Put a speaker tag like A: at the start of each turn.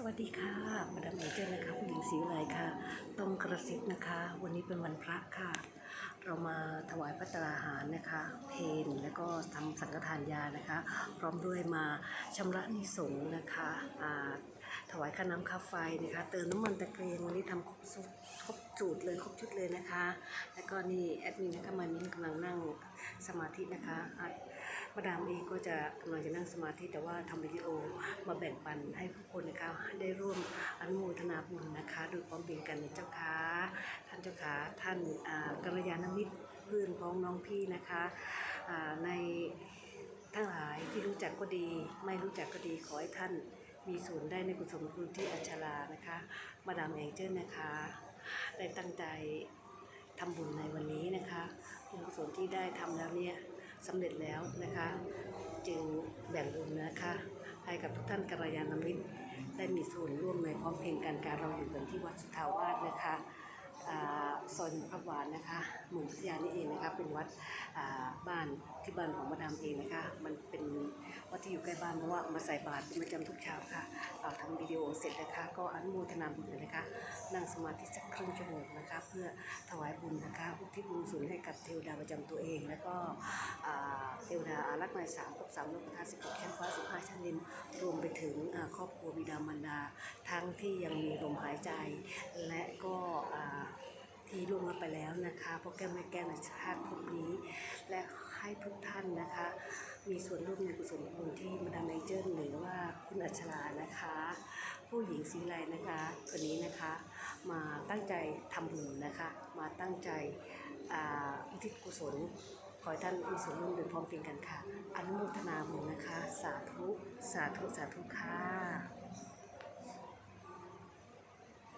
A: สวัสดีค่ะมาดามเอเจนนะคะผู้หญิงสีไรค่ะ ต้มกระซิบนะคะ วันนี้เป็นวันพระค่ะ เรามาถวายพระตราหารนะคะ เพนแล้วก็ทำสังฆทานยานะคะ พร้อมด้วยมาชำระนิสงนะคะถวายค่าน้ำค่าไฟนะคะ เติมน้ำมันตะเกียงวันนี้ทำครบสูตรครบสูตรเลยครบชุดเลยนะคะ แล้วก็นี่แอดมินนะคะมามินกำลังนั่งสมาธินะคะอะมาดามเองก็จะกำลังจะนั่งสมาธิแต่ว่าทำวิดีโอมาแบ่งปันให้ผู้คนนะคะ ได้ร่วมอนุโมทนาบุญนะคะโดยพร้อมเพียงกันในเจ้าค่ะท่านเจ้าค่ะท่านกัลยาณมิตรเพื่อนพ้องน้องพี่นะคะในทั้งหลายที่รู้จักก็ดี ไม่รู้จักก็ดีขอให้ท่านมีส่วนได้ในกุศลคุณที่อัชรานะคะ มาดามเองเจนนะคะ ได้ตั้งใจทำบุญในวันนี้นะคะบุญกุศลที่ได้ทำแล้วเนี่ยสำเร็จแล้วนะคะ จึงแบ่งบุญนะคะ ให้กับทุกท่านกัลยาณมิตรได้มีส่วนร่วมในพร้อมเพรียงกันการเราอยู่กันที่วัดสุทธาวาสนะคะอ่าซอยหนึ่งพระวานนะคะหมู่พัทยานี่เองนะคะเป็นวัดบ้านที่บ้านของมาดามเองนะคะมันเป็นวัดที่อยู่ใกล้บ้านเพราะว่ามาใส่บาตรเป็นประจำทุกเช้าค่ะเราทำวิดีโอเสร็จนะคะ ก็อนุโมทนาบุญนะคะนั่งสมาธิสักครึ่งชั่วโมงนะคะเพื่อถวายบุญนะคะอุทิศบุญส่วนให้กับเทวดาประจำตัวเอง แล้วก็ อาอารักษ์ในสามกับสามโลกธาตุสิบหกชั้นฟ้าสิบห้าชั้นดินรวมไปถึงครอบครัวบิดามารดา ทั้งที่ยังมีลมหายใจ และก็ที่ล่วงลับไปแล้วนะคะพ่อแก้วแม่แก้วในชาติภพนี้ และให้ทุกท่านนะคะ มีส่วนร่วมในกุศลบุญที่มาดามเอเจนหรือว่าคุณอัชรานะคะ ผู้หญิงสีไลนะคะคนนี้นะคะมาตั้งใจทำบุญนะคะ มาตั้งใจอุทิศกุศล อให้ท่านมีส่วนร่วมโดยพร้อมเพรียงกันค่ะ อนุโมทนาบุญนะคะ สาธุ สาธุ สาธุค่ะ